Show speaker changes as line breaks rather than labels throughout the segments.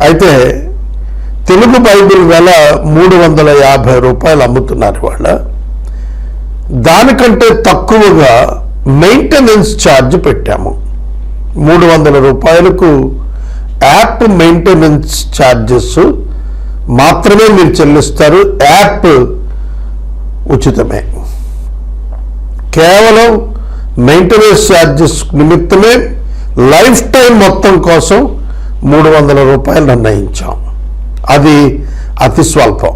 అయితే తెలుగు బైబిల్ వెల మూడు వందల యాభై రూపాయలు అమ్ముతున్నారు వాళ్ళ దానికంటే తక్కువగా మెయింటెనెన్స్ ఛార్జ్ పెట్టాము. మూడు వందల రూపాయలకు యాప్ మెయింటెనెన్స్ ఛార్జెస్ మాత్రమే మీరు చెల్లిస్తారు. యాప్ ఉచితమే. కేవలం మెయింటెనెన్స్ ఛార్జెస్ నిమిత్తమే లైఫ్ టైం మొత్తం కోసం మూడు వందల రూపాయలు నిర్ణయించాం. అది అతి స్వల్పం.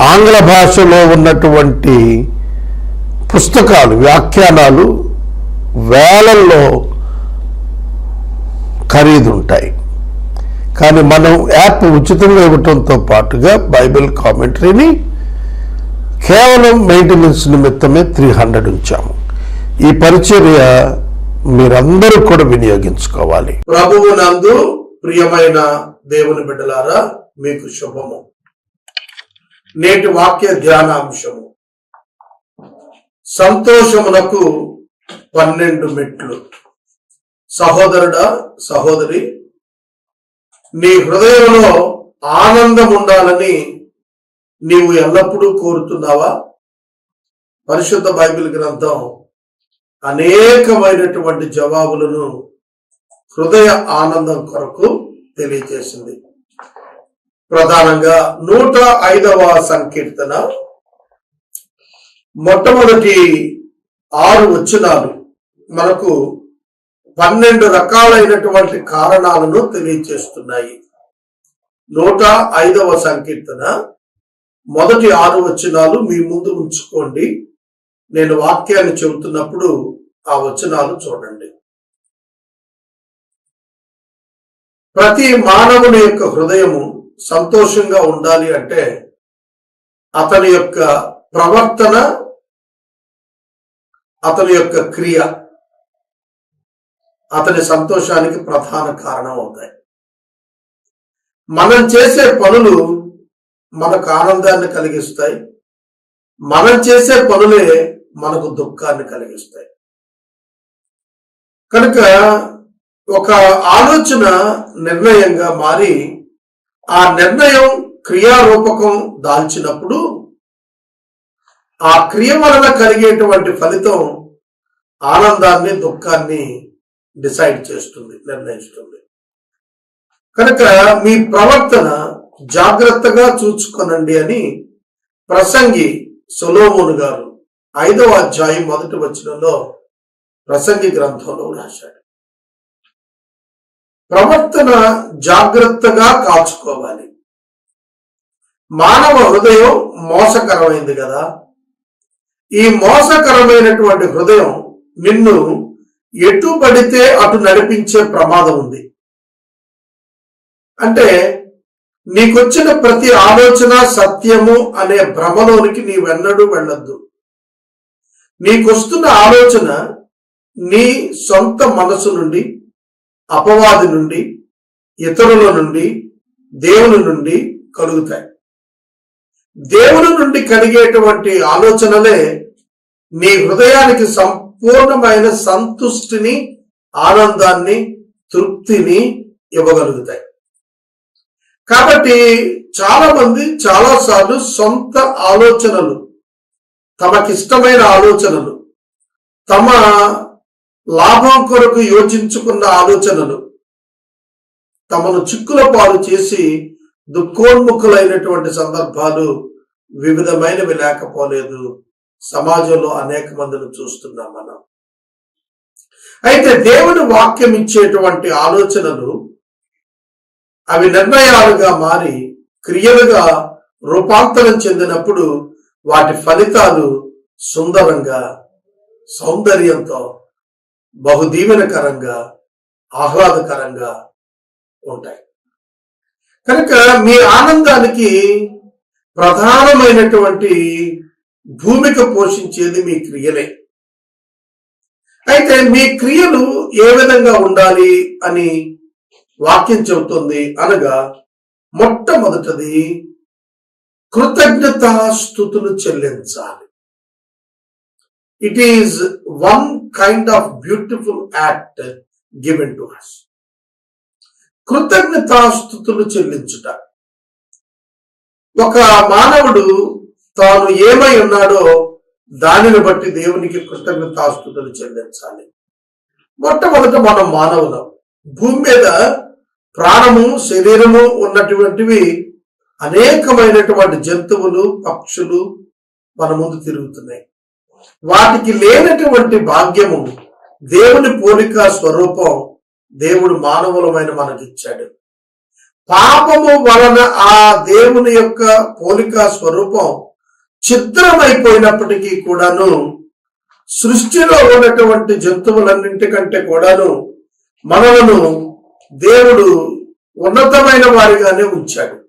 ఆంగ్ల భాషలో ఉన్నటువంటి పుస్తకాలు వ్యాఖ్యానాలు వేలల్లో ఖరీదు ఉంటాయి కానీ మనం యాప్ ఉచితంగా ఇవ్వటంతో పాటుగా బైబిల్ కామెంటరీని కేవలం మెయింటెనెన్స్ నిమిత్తమే త్రీ హండ్రెడ్ ఉంచాము. ఈ పరిచర్య మీరందరూ కూడా వినియోగించుకోవాలి.
ప్రభువు నందు ప్రియమైన దేవుని బిడ్డలారా మీకు శుభము. నేటి వాక్య ధ్యానాంశము. సంతోషమునకు పన్నెండు మెట్లు. సహోదరుడా సహోదరి నీ హృదయంలో ఆనందం ఉండాలని నీవు ఎల్లప్పుడూ కోరుతున్నావా? పరిశుద్ధ బైబిల్ గ్రంథం అనేకమైనటువంటి జవాబులను హృదయ ఆనందం కొరకు తెలియజేసింది ప్రధానంగా నూట ఐదవ సంకీర్తన మొట్టమొదటి ఆరు వచనాలు మనకు పన్నెండు రకాలైనటువంటి కారణాలను తెలియజేస్తున్నాయి నూట ఐదవ సంకీర్తన మొదటి ఆరు వచనాలు మీ ముందు ఉంచుకోండి. నేను వాక్యాన్ని చెబుతున్నప్పుడు ఆ వచనాలు చూడండి. ప్రతి మానవుని యొక్క హృదయము సంతోషంగా ఉండాలి అంటే అతని యొక్క ప్రవర్తన అతని యొక్క క్రియ అతని సంతోషానికి ప్రధాన కారణం అవుతాయి. మనం చేసే పనులు మనకు ఆనందాన్ని కలిగిస్తాయి. మనం చేసే పనులే మనకు దుఃఖాన్ని కలిగిస్తాయి. కనుక ఒక ఆలోచన నిర్ణయంగా మారి ఆ నిర్ణయం క్రియారూపకం దాల్చినప్పుడు ఆ క్రియ వలన కలిగేటువంటి ఫలితం ఆనందాన్ని దుఃఖాన్ని డిసైడ్ చేస్తుంది నిర్ణయిస్తుంది. కనుక మీ ప్రవర్తన జాగ్రత్తగా చూచుకొనండి అని ప్రసంగి సొలోమోను గారు ఐదవ అధ్యాయం మొదటి వచనంలో ప్రసంగి గ్రంథంలో రాశాడు ప్రవర్తన జాగ్రత్తగా కాచుకోవాలి. మానవ హృదయం మోసకరమైంది కదా. ఈ మోసకరమైనటువంటి హృదయం నిన్ను ఎటు పడితే అటు నడిపించే ప్రమాదం ఉంది. అంటే నీకొచ్చిన ప్రతి ఆలోచన సత్యము అనే భ్రమలోనికి నీవెన్నడూ వెళ్ళొద్దు. నీకొస్తున్న ఆలోచన నీ సొంత మనసు నుండి అపవాది నుండి ఇతరుల నుండి దేవుని నుండి కలుగుతాయి. దేవుని నుండి కలిగేటువంటి ఆలోచనలే నీ హృదయానికి సంపూర్ణమైన సంతుష్టిని ఆనందాన్ని తృప్తిని ఇవ్వగలుగుతాయి. కాబట్టి చాలా మంది చాలాసార్లు సొంత ఆలోచనలు తమకిష్టమైన ఆలోచనలు తమ లాభం కొరకు యోచించుకున్న ఆలోచనలు తమను చిక్కుల పాలు చేసి దుఃఖోన్ముఖులైనటువంటి సందర్భాలు వివిధమైనవి లేకపోలేదు. సమాజంలో అనేక మందిని చూస్తున్నాం మనం. అయితే దేవుని వాక్యం ఇచ్చేటువంటి ఆలోచనలు అవి నిర్ణయాలుగా మారి క్రియలుగా రూపాంతరం చెందినప్పుడు వాటి ఫలితాలు సుందరంగా సౌందర్యంతో బహుదీవెనకరంగా ఆహ్లాదకరంగా ఉంటాయి. కనుక మీ ఆనందానికి ప్రధానమైనటువంటి భూమిక పోషించేది మీ క్రియలే. అయితే మీ క్రియలు ఏ విధంగా ఉండాలి అని వాక్యం చెబుతుంది అనగా మొట్టమొదటిది కృతజ్ఞతాస్థుతులు చెల్లించాలి. It is one kind of beautiful act given to us కృతజ్ఞతాస్థుతులు చెల్లించుట. ఒక మానవుడు తాను ఏమై ఉన్నాడో దానిని బట్టి దేవునికి కృతజ్ఞతాస్థుతులు చెల్లించాలి. మొట్టమొదట మనం మానవులం. భూమి మీద ప్రాణము శరీరము ఉన్నటువంటివి అనేకమైనటువంటి జంతువులు పక్షులు మన ముందు తిరుగుతున్నాయి. వాటికి లేనటువంటి భాగ్యము దేవుని పోలిక స్వరూపం దేవుడు మానవులమైన మనకిచ్చాడు. పాపము వలన ఆ దేవుని యొక్క పోలిక స్వరూపం చిత్రమైపోయినప్పటికీ కూడాను సృష్టిలో ఉన్నటువంటి జంతువులన్నింటికంటే కూడాను మనలను దేవుడు ఉన్నతమైన వారిగానే ఉంచాడు.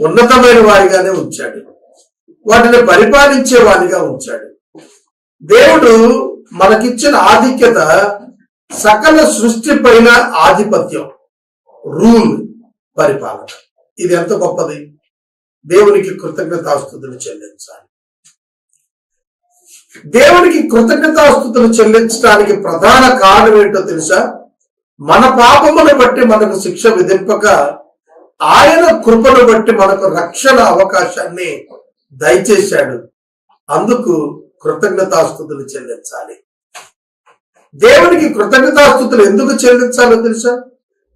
ఉన్నతమైన వారిగానే ఉంచాడు. వాటిని పరిపాలించే వారిగా ఉంచాడు. దేవుడు మనకిచ్చిన ఆధిక్యత సకల సృష్టి పైన ఆధిపత్యం రూల్ పరిపాలన. ఇది ఎంత గొప్పది? దేవునికి కృతజ్ఞతాస్తుతులు చెల్లించాలి. దేవునికి కృతజ్ఞతాస్తుతులు చెల్లించడానికి ప్రధాన కారణం ఏంటో తెలుసా? మన పాపమును బట్టి మనకు శిక్ష విధింపక ఆయన కృపను బట్టి మనకు రక్షణ అవకాశాన్ని దయచేశాడు. అందుకు కృతజ్ఞతాస్థుతులు చెల్లించాలి. దేవునికి కృతజ్ఞతాస్థుతులు ఎందుకు చెల్లించాలో తెలుసా?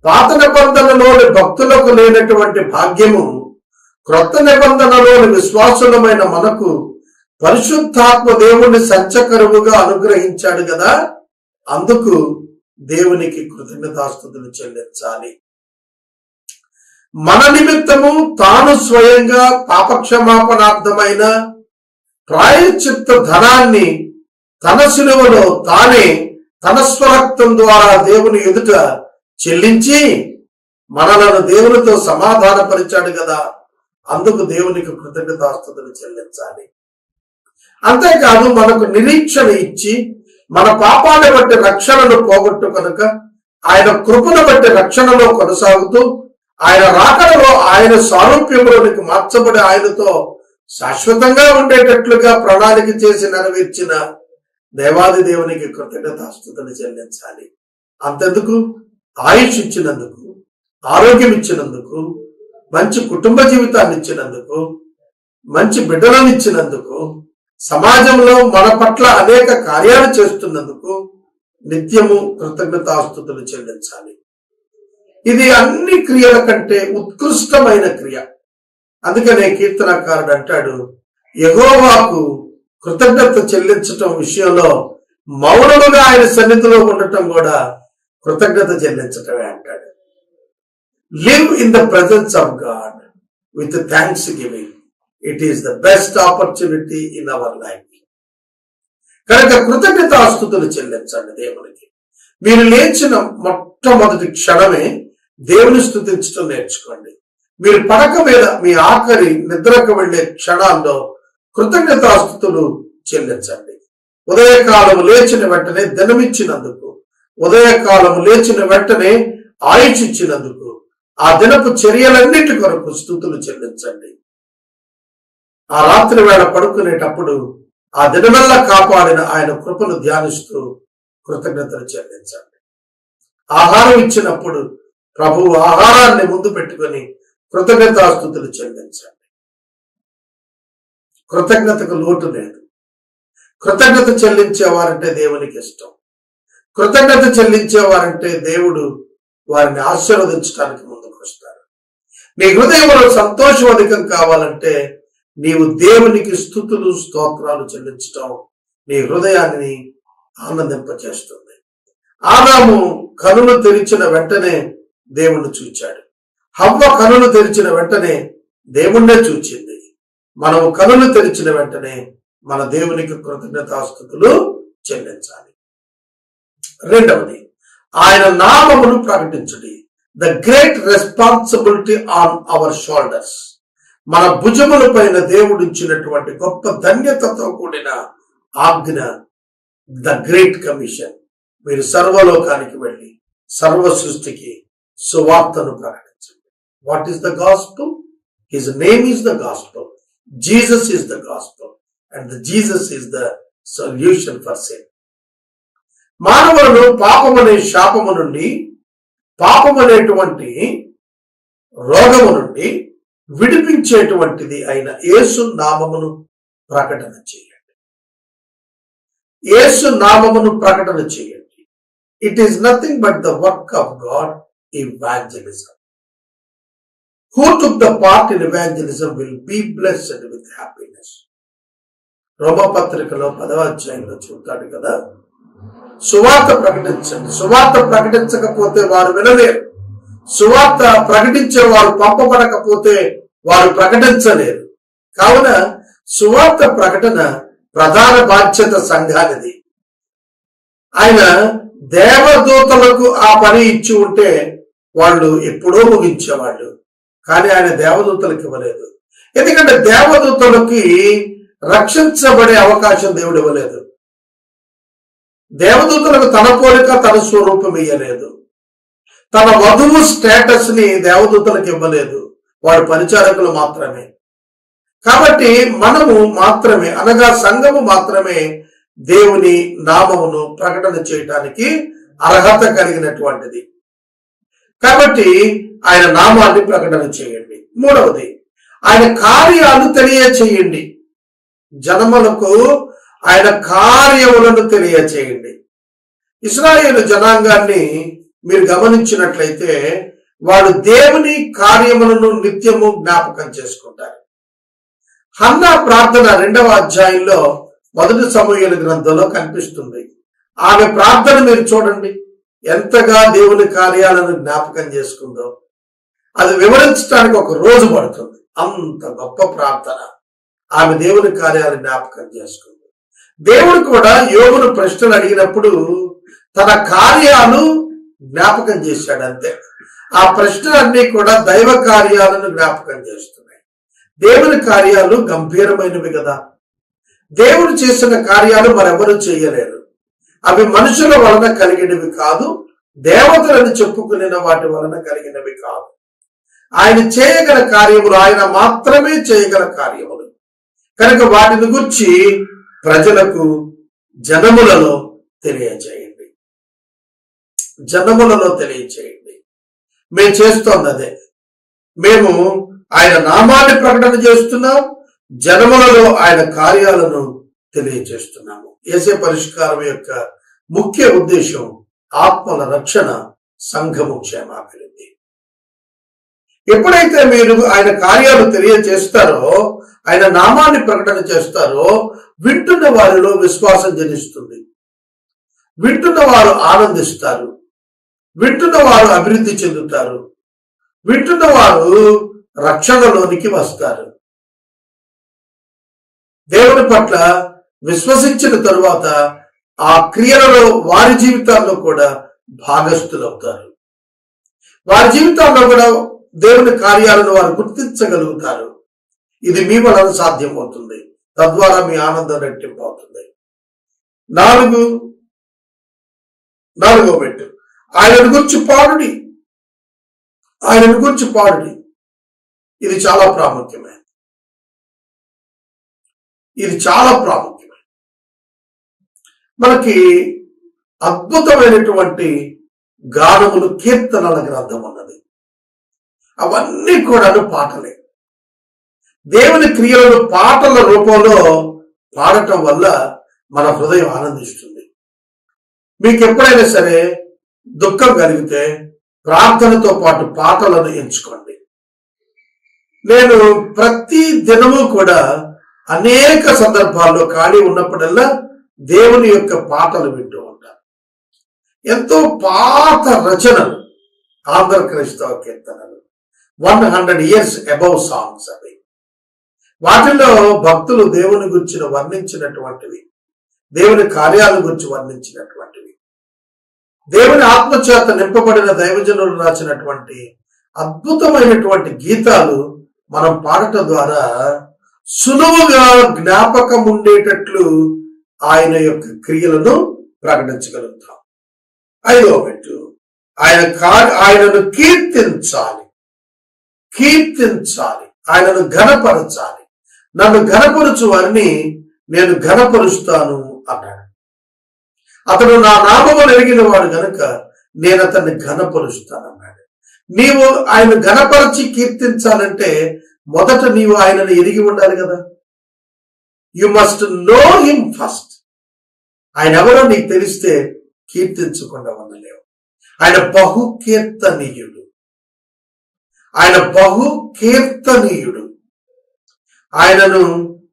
పాత నిబంధనలోని భక్తులకు లేనటువంటి భాగ్యము క్రొత్త నిబంధనలోని విశ్వాసులమైన మనకు పరిశుద్ధాత్మ దేవుణ్ణి సంచకరువుగా అనుగ్రహించాడు కదా? అందుకు దేవునికి కృతజ్ఞతాస్థుతులు చెల్లించాలి. మన నిమిత్తము తాను స్వయంగా పాపక్షమాపణార్థమైన ప్రాయచిత్త ధనాన్ని తన శిలువలో తానే తన స్వరక్తం ద్వారా దేవుని ఎదుట చెల్లించి మనలను దేవునితో సమాధానపరిచాడు కదా. అందుకు దేవునికి కృతజ్ఞతాస్తుతులు చెల్లించాలి. అంతేకాదు మనకు నిరీక్షణ ఇచ్చి మన పాపాన్ని బట్టి రక్షణను పోగొట్టు కనుక ఆయన కృపను బట్టి రక్షణలో కొనసాగుతూ ఆయన రాకడలో ఆయన సారూప్యంలోనికి మార్చబడి ఆయనతో శాశ్వతంగా ఉండేటట్లుగా ప్రణాళిక చేసి నెరవేర్చిన దేవాది దేవునికి కృతజ్ఞతాస్తుతులు చెల్లించాలి. అంతెందుకు? ఆయుష్ ఇచ్చినందుకు ఆరోగ్యం ఇచ్చినందుకు మంచి కుటుంబ జీవితాన్ని ఇచ్చినందుకు మంచి బిడ్డలను ఇచ్చినందుకు సమాజంలో మన పట్ల అనేక కార్యాలు చేస్తున్నందుకు నిత్యము కృతజ్ఞతాస్తుతులు చెల్లించాలి. ఇది అన్ని క్రియల కంటే ఉత్కృష్టమైన క్రియ. అందుకనే కీర్తనకారుడు అంటాడు యహోవాకు కృతజ్ఞత చెల్లించటం విషయంలో మౌనముగా ఆయన సన్నిధిలో ఉండటం కూడా కృతజ్ఞత చెల్లించటమే అంటాడు. Live in the presence of God with thanksgiving it is the best opportunity in our life కనుక కృతజ్ఞత ఆస్తుతులు చెల్లించండి దేవునికి. మీరు లేచిన మొట్టమొదటి క్షణమే దేవుని స్థుతించడం నేర్చుకోండి. మీరు పడక మీద మీ ఆఖరి నిద్రకు వెళ్ళే క్షణాల్లో కృతజ్ఞతాస్థుతులు చెల్లించండి. ఉదయకాలము లేచిన వెంటనే దినమిచ్చినందుకు ఉదయకాలము లేచిన వెంటనే ఆయుషిచ్చినందుకు ఆ దినపు చర్యలన్నిటి కొరకు స్థుతులు చెల్లించండి. ఆ రాత్రి వేళ పడుకునేటప్పుడు ఆ దినమల్లా కాపాడిన ఆయన కృపను ధ్యానిస్తూ కృతజ్ఞతలు చెల్లించండి. ఆహారం ఇచ్చినప్పుడు ప్రభువు ఆహారాన్ని ముందు పెట్టుకొని కృతజ్ఞతాస్తుతులు చెల్లించండి. కృతజ్ఞతకు లోటు లేదు. కృతజ్ఞత చెల్లించేవారంటే దేవునికి ఇష్టం. కృతజ్ఞత చెల్లించేవారంటే దేవుడు వారిని ఆశీర్వదించడానికి ముందుకు వస్తారు. నీ హృదయంలో సంతోషం అధికం కావాలంటే నీవు దేవునికి స్థుతులు స్తోత్రాలు చెల్లించటం నీ హృదయాన్ని ఆనందింపచేస్తుంది. ఆదాము కనులు తెరిచిన వెంటనే దేవుణ్ణి చూచాడు. హవ్వ కనులు తెరిచిన వెంటనే దేవుణ్ణే చూచింది. మనము కనులు తెరిచిన వెంటనే మన దేవునికి కృతజ్ఞతాస్థుతులు చెల్లించాలి. రెండవది ఆయన నామమును ప్రకటించడి. The great responsibility on our shoulders మన భుజముల పైన దేవుడిచ్చినటువంటి గొప్ప ధన్యతతో కూడిన ఆజ్ఞ ద గ్రేట్ కమిషన్ మీరు సర్వలోకానికి వెళ్ళి సర్వ సృష్టికి సువార్తను ప్రకటించండి. What is the gospel his name is the gospel Jesus is the gospel and the Jesus is the solution for same మానవులను పాపమనే శాపము నుండి పాపం అనేటువంటి రోగము నుండి విడిపించేటువంటిది అయిన యేసు నామమును ప్రకటన చేయండి. యేసు నామమును ప్రకటన చేయండి. It is nothing but the work of God evangelism. Who took the part in evangelism will be blessed with happiness రోమపత్రికలో పదవ అధ్యాయంలో చూస్తాడు కదా సువార్త ప్రకటించండి. సువార్త ప్రకటించకపోతే వారు వినలేరు. సువార్త ప్రకటించే వారు పంపబడకపోతే వారు ప్రకటించలేరు. కావున సువార్త ప్రకటన ప్రధాన బాధ్యత సంఘానిది. ఆయన దేవదూతలకు ఆ పని ఇచ్చి ఉంటే వాళ్ళు ఎప్పుడో ముగించేవాళ్ళు. కానీ ఆయన దేవదూతలకు ఇవ్వలేదు. ఎందుకంటే దేవదూతలకి రక్షించబడే అవకాశం దేవుడు ఇవ్వలేదు. దేవదూతలకు తన పోలిక తన స్వరూపం ఇయ్యలేదు. తన వధువు స్టేటస్ని దేవదూతలకు ఇవ్వలేదు. వాడు పరిచారకులు మాత్రమే. కాబట్టి మనము మాత్రమే అనగా సంఘము మాత్రమే దేవుని నామమును ప్రకటన చేయటానికి అర్హత కలిగినటువంటిది. కాబట్టి ఆయన నామాన్ని ప్రకటన చేయండి. మూడవది ఆయన కార్యాలు తెలియచేయండి. జనములకు ఆయన కార్యములను తెలియచేయండి. ఇస్రాయేల్ జనాంగాన్ని మీరు గమనించినట్లయితే వాడు దేవుని కార్యములను నిత్యము జ్ఞాపకం చేసుకుంటారు. హన్నా ప్రార్థన రెండవ అధ్యాయంలో మొదటి సమూహల గ్రంథంలో కనిపిస్తుంది. ఆమె ప్రార్థన మీరు చూడండి. ఎంతగా దేవుని కార్యాలను జ్ఞాపకం చేసుకుందో అది వివరించడానికి ఒక రోజు పడుతుంది. అంత గొప్ప ప్రార్థన. ఆమె దేవుని కార్యాలు జ్ఞాపకం చేసుకుంది. దేవుడు కూడా యోగును ప్రశ్నలు అడిగినప్పుడు తన కార్యాలు జ్ఞాపకం చేశాడు అంతే. ఆ ప్రశ్నలన్నీ కూడా దైవ కార్యాలను జ్ఞాపకం చేస్తున్నాయి. దేవుని కార్యాలు గంభీరమైనవి కదా. దేవుడు చేసిన కార్యాలు మరెవరు చేయలేరు. అవి మనుషుల వలన కలిగినవి కాదు దేవతలను చెప్పుకునే వాటి వలన కలిగినవి కాదు. ఆయన చేయగల కార్యములు ఆయన మాత్రమే చేయగల కార్యములు. కనుక వాటిని గుర్చి ప్రజలకు జనములలో తెలియచేయండి జనములలో తెలియచేయండి మేము చేస్తోంది అదే. మేము ఆయన నామాన్ని ప్రకటన చేస్తున్నాం జనములలో ఆయన కార్యాలను తెలియజేస్తున్నాము. ఏసే పరిష్కారం యొక్క ముఖ్య ఉద్దేశం ఆత్మల రక్షణ సంఘము క్షేమాభివృద్ధి. ఎప్పుడైతే మీరు ఆయన కార్యాలు తెలియజేస్తారో ఆయన నామాన్ని ప్రకటన చేస్తారో వింటున్న వారిలో విశ్వాసం జనిస్తుంది. వింటున్న వారు ఆనందిస్తారు. వింటున్న వారు అభివృద్ధి చెందుతారు. వింటున్న వారు రక్షణలోనికి వస్తారు. దేవుని పట్ల విశ్వసించిన తరువాత ఆ క్రియలలో వారి జీవితాల్లో కూడా భాగస్థులవుతారు. వారి జీవితాల్లో కూడా దేవుని కార్యాలను వారు గుర్తించగలుగుతారు. ఇది మీ వలన సాధ్యమవుతుంది. తద్వారా మీ ఆనందం రెట్టింపు అవుతుంది నాలుగు నాలుగో పెట్టు. ఆయనను గురించి పాడుడి. ఆయనను గురించి పాడుడి. ఇది చాలా ప్రాముఖ్యమైనది. ఇది చాలా ప్రాముఖ్యం. మనకి అద్భుతమైనటువంటి గానములు కీర్తనల గ్రంథం ఉన్నది. అవన్నీ కూడాను పాటలే. దేవుని క్రియలను పాటల రూపంలో పాడటం వల్ల మన హృదయం ఆనందిస్తుంది. మీకు ఎప్పుడైనా సరే దుఃఖం కలిగితే ప్రార్థనతో పాటు పాటలను ఎంచుకోండి. నేను ప్రతి దినము కూడా అనేక సందర్భాల్లో ఖాళీ ఉన్నప్పుడల్లా దేవుని యొక్క పాటలు వింటూ ఉంటారు. ఎంతో పాత రచనలు ఆంధ్ర క్రైస్తవ కీర్తనలు. One hundred years above songs అవి. వాటిలో భక్తులు దేవుని గురించి వర్ణించినటువంటివి దేవుని కార్యాల గురించి వర్ణించినటువంటివి. దేవుని ఆత్మచేత నింపబడిన దైవజనులు రాసినటువంటి అద్భుతమైనటువంటి గీతాలు మనం పాడటం ద్వారా సులువుగా జ్ఞాపకం ఉండేటట్లు ఆయన యొక్క క్రియలను ప్రకటించగలుగుతాం. ఐదో పెట్టు. ఆయన కా ఆయనను కీర్తించాలి. కీర్తించాలి. ఆయనను ఘనపరచాలి. నన్ను ఘనపరుచు వారిని నేను ఘనపరుస్తాను అన్నాడు. అతడు నా నామము ఎరిగిన వాడు గనుక నేను అతన్ని ఘనపరుస్తానన్నాడు నీవు ఆయన ఘనపరిచి కీర్తించాలంటే మొదట నీవు ఆయనను ఎరిగి ఉండాలి కదా. You must know him first ఆయన ఎవరో నీకు తెలిస్తే కీర్తించకుండా ఉండలేవు. ఆయన బహు కీర్తనీయుడు ఆయన బహు కీర్తనీయుడు ఆయనను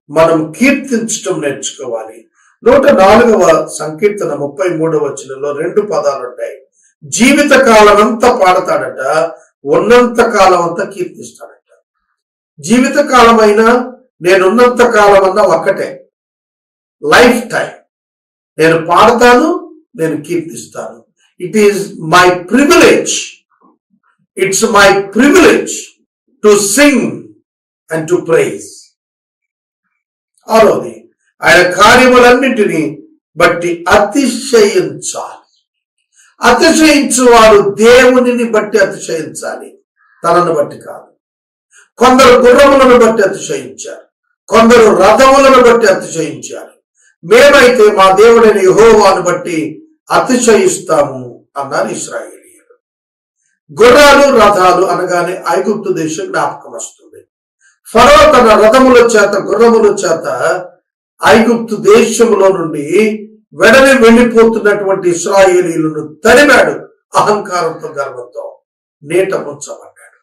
మనం కీర్తించటం నేర్చుకోవాలి. నూట నాలుగవ సంకీర్తన ముప్పై మూడవ వచనంలో రెండు పదాలు ఉంటాయి. జీవిత కాలం అంతా పాడతాడట ఉన్నంత కాలం అంతా కీర్తిస్తాడట. జీవిత కాలమైనా నేనున్నంత కాలం అన్నా ఒక్కటే. లైఫ్ టైం నేను పాడతాను నేను కీర్తిస్తాను. It is my privilege it's my privilege to sing and to praise ఆరోది ఆయన కార్యములన్నింటినీ బట్టి అతిశయించాలి. అతిశయించువాడు దేవునిని బట్టి అతిశయించాలి. తనను బట్టి కాదు. కొందరు గుర్రములను బట్టి అతిశయించారు. కొందరు రథములను బట్టి అతిశయించారు. మేమైతే మా దేవుడైన యహోవాను బట్టి అతిశయిస్తాము అన్నారు ఇస్రాయేలీయులు గుర్రాలు రథాలు అనగానే ఐగుప్తు దేశం జ్ఞాపకం వస్తుంది. ఫరో తన రథముల చేత గుర్రముల చేత ఐగుప్తు దేశములో నుండి వెడని వెళ్ళిపోతున్నటువంటి ఇస్రాయేలీలను తరిమాడు అహంకారంతో గర్వంతో నీట ముంచబడ్డాడు.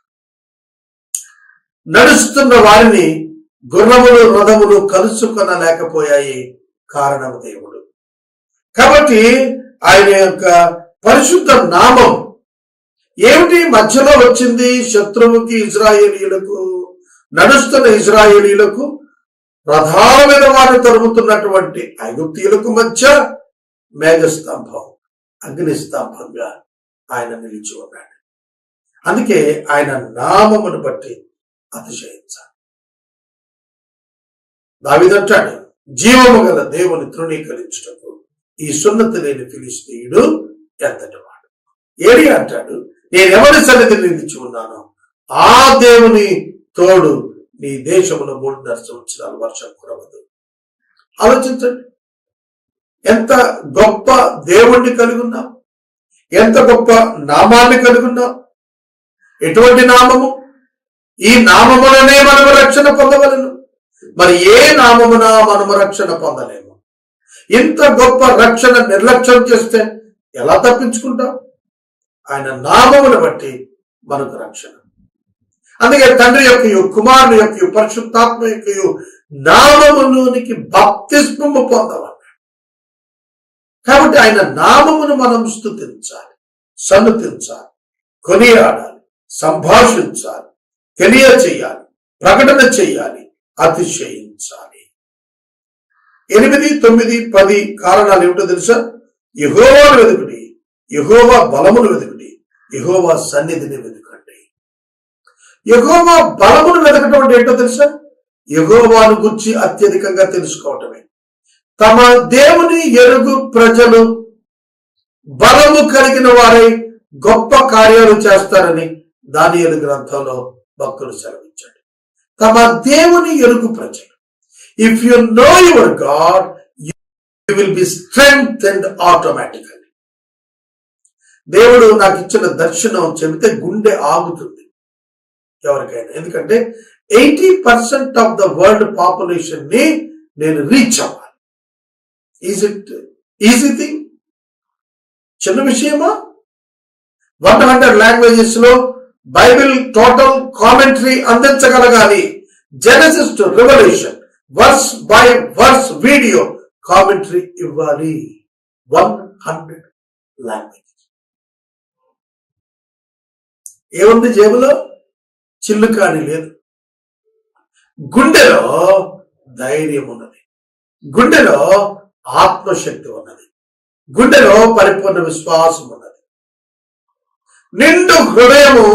నడుస్తున్న వారిని గుర్రములు రథములు కలుసుకొనలేకపోయాయి. కారణము దేవుడు. కాబట్టి ఆయన యొక్క పరిశుద్ధ నామం ఏమిటి? మధ్యలో వచ్చింది శత్రువుకి ఇజ్రాయేలీలకు నడుస్తున్న ఇజ్రాయేలీలకు ప్రధానమైన వారు తరుముతున్నటువంటి ఐగుప్తీయులకు మధ్య మేఘస్తంభం అగ్నిస్తంభంగా ఆయన నిలిచి ఉన్నాడు. అందుకే ఆయన నామమును బట్టి అతిశయించాలి. దావిదంటాడు జీవము గల దేవుని తృణీకరించుటకు ఈ సున్నతి లేని ఫిలిస్తీయుడు ఎంతటి వాడు ఏడి అంటాడు నేనెవరి సన్నిధి నిలిచి ఉన్నానో? ఆ దేవుని తోడు నీ దేశంలో మూడున్నర సంవత్సరాలు వర్షం కురవదు. ఆలోచించండి. ఎంత గొప్ప దేవుణ్ణి కలుగున్నాం ఎంత గొప్ప నామాన్ని కలుగున్నాం ఎటువంటి నామము? ఈ నామములనే మనము రక్షణ పొందవలను. మరి ఏ నామమున మనము రక్షణ పొందలేము? ఇంత గొప్ప రక్షణ నిర్లక్ష్యం చేస్తే ఎలా తప్పించుకుంటాం? ఆయన నామమును బట్టి మనకు రక్షణ. అందుకే తండ్రి యొక్క కుమారుని యొక్క పరిశుద్ధాత్మ యొక్క నామములోనికి బాప్తిస్మము పొందవాలి. కాబట్టి ఆయన నామమును మనం స్థుతించాలి సన్నతించాలి కొనియాడాలి సంభాషించాలి తెలియచేయాలి ప్రకటన చేయాలి అతిశయించాలి. ఎనిమిది తొమ్మిది పది కారణాలు ఏమిటో తెలుసా? యహోవాను వెతుకుడి యహోవా బలమును వెతుకుడి యహోవా సన్నిధిని వెతుకండి. యహోవా బలమును వెతకటం అంటే ఏంటో తెలుసా? యహోవాను గురించి అత్యధికంగా తెలుసుకోవటమే. తమ దేవుని ఎరుగు ప్రజలు బలము కలిగిన వారై గొప్ప కార్యాలు చేస్తారని దానియలు గ్రంథంలో భక్తులు సెలవు తమ దేవుని ఎరుగు ప్రజలు. If you know your God you will be strength and automatically దేవుడు నాకు ఇచ్చిన దర్శనం చెబితే గుండె ఆగుతుంది. ఎవరికైనా. ఎందుకంటే eighty percent of the world పాపులేషన్ని నేను రీచ్ అవ్వాలి. ఈజ్ ఇట్ ఈజీ థింగ్ చిన్న విషయమా? వన్ హండ్రెడ్ లాంగ్వేజెస్లో Bible total commentary అందించగలగాలి. Genesis to revolution verse by verse video commentary ఇవ్వాలి. వన్ హండ్రెడ్ లాంగ్వేజ్ ఏముంది జేబులో? చిల్లు కాని లేదు. గుండెలో ధైర్యం ఉన్నది. గుండెలో ఆత్మశక్తి ఉన్నది. గుండెలో పరిపూర్ణ విశ్వాసం ఉన్నది. నిండు హృదయము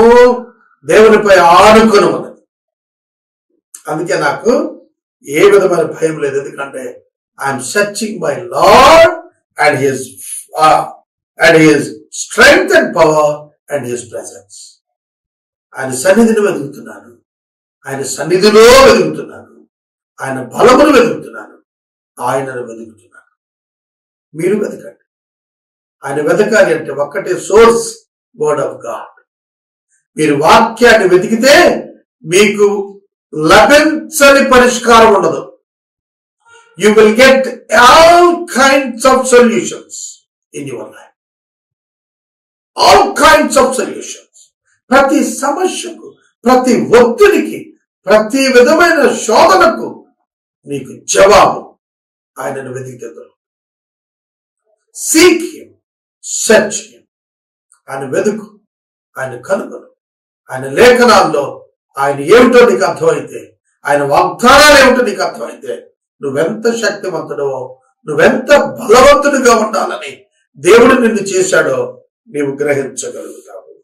దేవునిపై ఆనుకొని ఉన్నది. అందుకే నాకు ఏ విధమైన భయం లేదు. ఎందుకంటే I'm searching my Lord and his and his strength and power and his presence ఆయన సన్నిధిని వెతుకుతున్నాను. ఆయన సన్నిధిలో వెతుకుతున్నాను. ఆయన బలమును వెతుకుతున్నాను. ఆయనను వెతుకుతున్నాను. మీరు వెతకండి. ఆయన వెతకాలి అంటే ఒక్కటే సోర్స్ వర్డ్ ఆఫ్ గాడ్ మీరు వాక్యాన్ని వెతికితే మీకు లభించని పరిష్కారం ఉండదు. You will get all kinds of solutions in your life all kinds of solutions ప్రతి సమస్యకు ప్రతి ఒత్తిడికి ప్రతి విధమైన శోధనకు నీకు జవాబు ఆయనను వెతికి సీక్ హిమ్ సెర్చ్ హిమ్ ఆయన వెతుకు ఆయన కనుగొను ఆయన లేఖనాల్లో ఆయన ఏమిటో నీకు అర్థమైతే ఆయన వాగ్దానాలు ఏమిటో నీకు అర్థమైతే నువ్వెంత శక్తివంతుడవో నువ్వెంత బలవంతుడిగా ఉండాలని దేవుడు నిన్ను చేశాడో నీవు గ్రహించగలుగుతావు.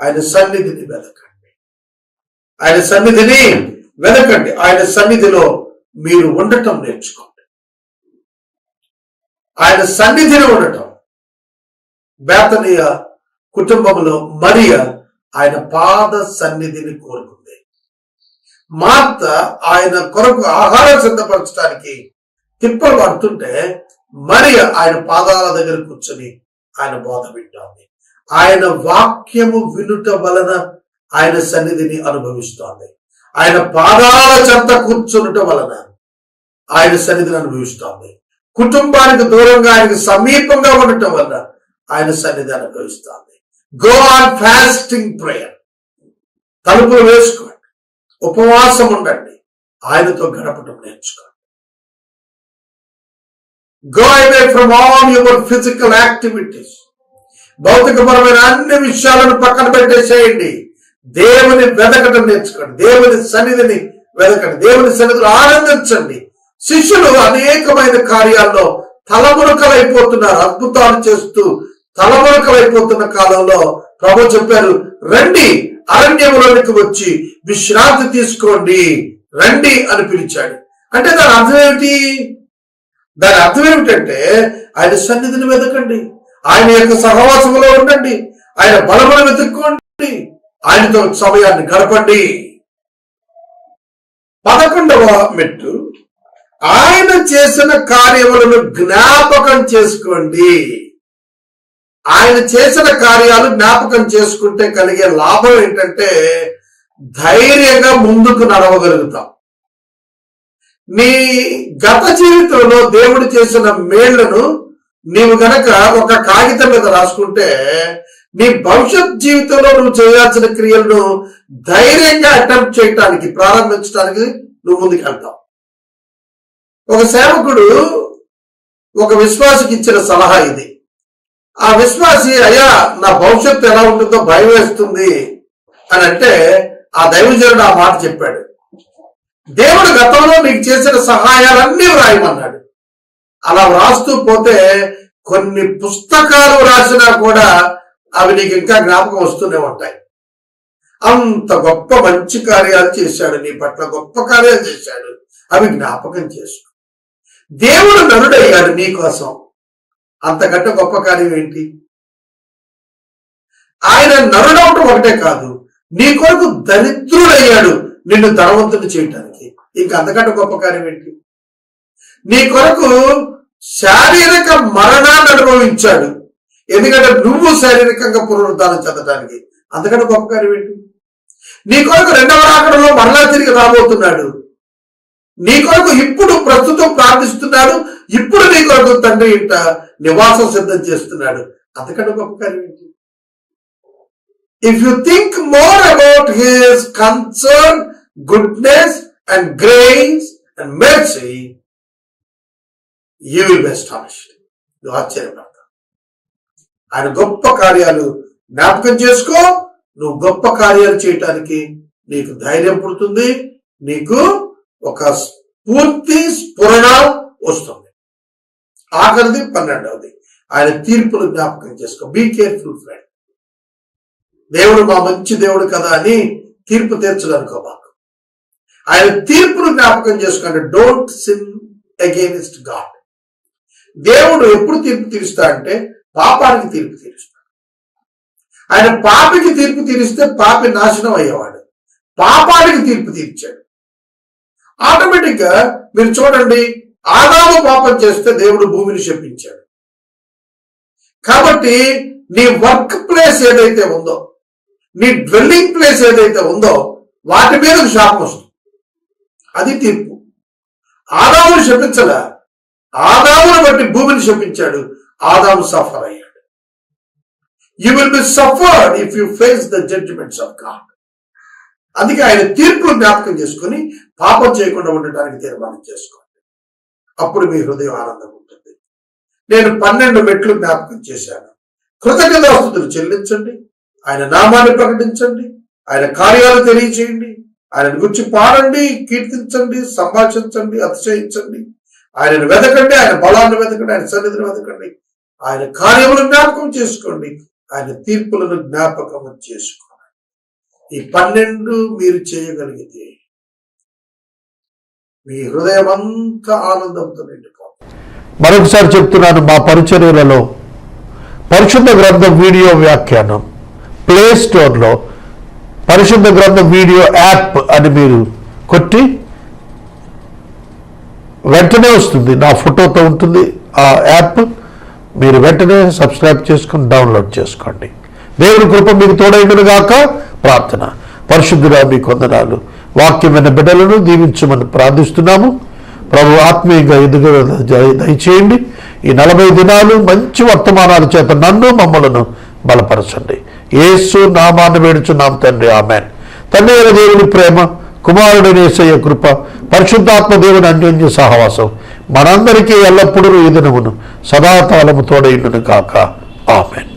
ఆయన సన్నిధిని వెతకండి ఆయన సన్నిధిని వెతకండి ఆయన సన్నిధిలో మీరు ఉండటం నేర్చుకోండి. ఆయన సన్నిధిని ఉండటం. బేతనీయ కుటుంబంలో మరియ ఆయన పాద సన్నిధిని కోరుకుంది. మార్త ఆయన కొరకు ఆహారం సిద్ధపరచడానికి తిప్పలు పడుతుంటే మరియ ఆయన పాదాల దగ్గర కూర్చొని ఆయన బోధ వింటోంది. ఆయన వాక్యము వినుట వలన ఆయన సన్నిధిని అనుభవిస్తోంది. ఆయన పాదాల చెంత కూర్చునుట వలన ఆయన సన్నిధిని అనుభవిస్తోంది. కుటుంబానికి దూరంగా ఆయనకు సమీపంగా ఉండటం వలన ఆయన సన్నిధి అనుభవిస్తోంది. గో ఆన్ ఫాస్టింగ్ ప్రేయర్ తలుపులు వేసుకోండి. ఉపవాసం ఉండండి. ఆయనతో గడపటం నేర్చుకోండి. Go away from all your physical activities భౌతికపరమైన అన్ని విషయాలను పక్కన పెట్టేసేయండి. దేవుని వెదకటం నేర్చుకోండి. దేవుని సన్నిధిని వెతకండి దేవుని సన్నిధిలో ఆనందించండి. శిష్యులు అనేకమైన కార్యాల్లో తలమునకలైపోతున్నారు. అద్భుతాలు చేస్తూ తలమునకలైపోతున్న కాలంలో ప్రభు చెప్పారు రండి అరణ్యములోనికి వచ్చి విశ్రాంతి తీసుకోండి రండి అని పిలిచాడు. అంటే దాని అర్థం ఏమిటి? దాని అర్థం ఏమిటంటే ఆయన సన్నిధిని వెతకండి ఆయన యొక్క సహవాసములో ఉండండి ఆయన బలమును వెతుక్కోండి ఆయనతో సమయాన్ని గడపండి. పదకొండవ మెట్టు ఆయన చేసిన కార్యములను జ్ఞాపకం చేసుకోండి. ఆయన చేసిన కార్యాలు జ్ఞాపకం చేసుకుంటే కలిగే లాభం ఏంటంటే ధైర్యంగా ముందుకు నడవగలుగుతాం. నీ గత జీవితంలో దేవుడు చేసిన మేళ్ళను నీవు గనక ఒక కాగితం మీద రాసుకుంటే నీ భవిష్యత్ జీవితంలో నువ్వు చేయాల్సిన క్రియలను ధైర్యంగా అటెంప్ట్ చేయటానికి ప్రారంభించడానికి నువ్వు ముందుకు వెళ్తావు. ఒక సేవకుడు ఒక విశ్వాసకి ఇచ్చిన సలహా ఇది. ఆ విశ్వాసి అయ్యా నా భవిష్యత్తు ఎలా ఉంటుందో భయం వేస్తుంది అని అంటే ఆ దైవజనుడు ఆ మాట చెప్పాడు. దేవుడు గతంలో నీకు చేసిన సహాయాలన్నీ వ్రాయమన్నాడు. అలా వ్రాస్తూ పోతే కొన్ని పుస్తకాలు రాసినా కూడా అవి నీకు ఇంకా జ్ఞాపకం వస్తూనే ఉంటాయి. అంత గొప్ప మంచి కార్యాలు చేశాడు నీ పట్ల గొప్ప కార్యాలు చేశాడు. అవి జ్ఞాపకం చేశాడు దేవుడు నరుడయ్యాడు నీ కోసం. అంతకంటే గొప్ప కార్యం ఏంటి? ఆయన నరుడవటం ఒకటే కాదు నీ కొరకు దరిద్రుడయ్యాడు నిన్ను ధనవంతుడు చేయటానికి. ఇంకా అంతకంటే గొప్ప కార్యం ఏంటి? నీ కొరకు శారీరక మరణాన్ని అనుభవించాడు. ఎందుకంటే నువ్వు శారీరకంగా పునరుద్ధానం చెందడానికి అంతకంటే గొప్ప కార్యం ఏంటి? నీ కొరకు రెండవ రాకడంలో మరలా తిరిగి రాబోతున్నాడు. నీ కొరకు ఇప్పుడు ప్రస్తుతం ప్రార్థిస్తున్నాడు ఇప్పుడు నీ కొరకు తండ్రి ఇంట నివాసం సిద్ధం చేస్తున్నాడు. అంతకంటే గొప్ప కార్యం ఏంటి? If you think more about his concern goodness and grace and mercy you will be astonished నువ్వు ఆశ్చర్యపడతావు ఆయన గొప్ప కార్యాలు జ్ఞాపకం చేసుకో. నువ్వు గొప్ప కార్యాలు చేయటానికి నీకు ధైర్యం పుడుతుంది. నీకు ఒక స్ఫూర్తి స్ఫురణ వస్తుంది. ఆఖరిది పన్నెండవది. ఆయన తీర్పులు జ్ఞాపకం చేసుకో. బీ కేర్ఫుల్ ఫ్రెండ్ దేవుడు మా మంచి దేవుడు కదా అని తీర్పు తీర్చదనుకోబాకు ఆయన తీర్పును జ్ఞాపకం చేసుకోండి. డోంట్ సిన్ అగేనిస్ట్ గాడ్ దేవుడు ఎప్పుడు తీర్పు తీరుస్తా అంటే పాపానికి తీర్పు తీరుస్తాడు. ఆయన పాపికి తీర్పు తీరిస్తే పాపి నాశనం అయ్యేవాడు. పాపానికి తీర్పు తీర్చాడు. ఆటోమేటిక్గా మీరు చూడండి ఆదాము పాపం చేస్తే దేవుడు భూమిని శపించాడు. కాబట్టి నీ వర్క్ ప్లేస్ ఏదైతే ఉందో నీ డ్వెల్లింగ్ ప్లేస్ ఏదైతే ఉందో వాటి మీద శాపం వస్తుంది. అది తీర్పు. ఆదామును శపించలే ఆదామును బట్టి భూమిని శపించాడు ఆదాము సఫర్ అయ్యాడు. You will be suffered if you face the judgements of God అందుకే ఆయన తీర్పును జ్ఞాపకం చేసుకుని పాపం చేయకుండా ఉండటానికి తీర్మానం చేసుకోండి అప్పుడు మీ హృదయం ఆనందం ఉంటుంది. నేను పన్నెండు మెట్లు జ్ఞాపకం చేశాను. కృతజ్ఞతాస్తుతులు చెల్లించండి. ఆయన నామాన్ని ప్రకటించండి. ఆయన కార్యాలు తెలియచేయండి. ఆయన గురించి పాడండి కీర్తించండి సంభాషించండి అతిశయించండి. ఆయనను వెతకండి ఆయన బలాన్ని వెతకండి ఆయన సన్నిధిని వెతకండి ఆయన కార్యములను జ్ఞాపకం చేసుకోండి. ఆయన తీర్పులను జ్ఞాపకం చేసుకోండి. ఈ పన్నెండు మీరు చేయగలిగితే మీ హృదయం అంతా ఆనందంతో నిండిపోతుంది
మరొకసారి చెప్తున్నాను మా పరిచర్యలలో పరిశుద్ధ గ్రంథం వీడియో వ్యాఖ్యానం ప్లే స్టోర్లో పరిశుద్ధ గ్రంథం వీడియో యాప్ అని మీరు కొట్టి వెంటనే వస్తుంది. నా ఫోటోతో ఉంటుంది. ఆ యాప్ మీరు వెంటనే సబ్స్క్రైబ్ చేసుకుని డౌన్లోడ్ చేసుకోండి. దేవుని కృప మీకు తోడైండును ప్రార్థన. పరిశుద్ధురా మీ కొందనాలు వాక్యమైన బిడ్డలను దీవించమని ప్రార్థిస్తున్నాము. ప్రభు ఆత్మీయంగా ఎదుగు దయచేయండి. ఈ నలభై దినాలు మంచి వర్తమానాల చేత నన్ను మమ్మలను బలపరచండి. ఏసు నామాన్ని వేడుచున్నాం తండ్రి. ఆమెన్. తండ్రి అయిన దేవుని ప్రేమ కుమారుడైన నేసయ్య కృప పరిశుద్ధాత్మ దేవుని అన్యోన్య సహవాసం మనందరికీ ఎల్లప్పుడూ ఈ దినమును సదాకాలము తోడైండును కాక ఆమెన్.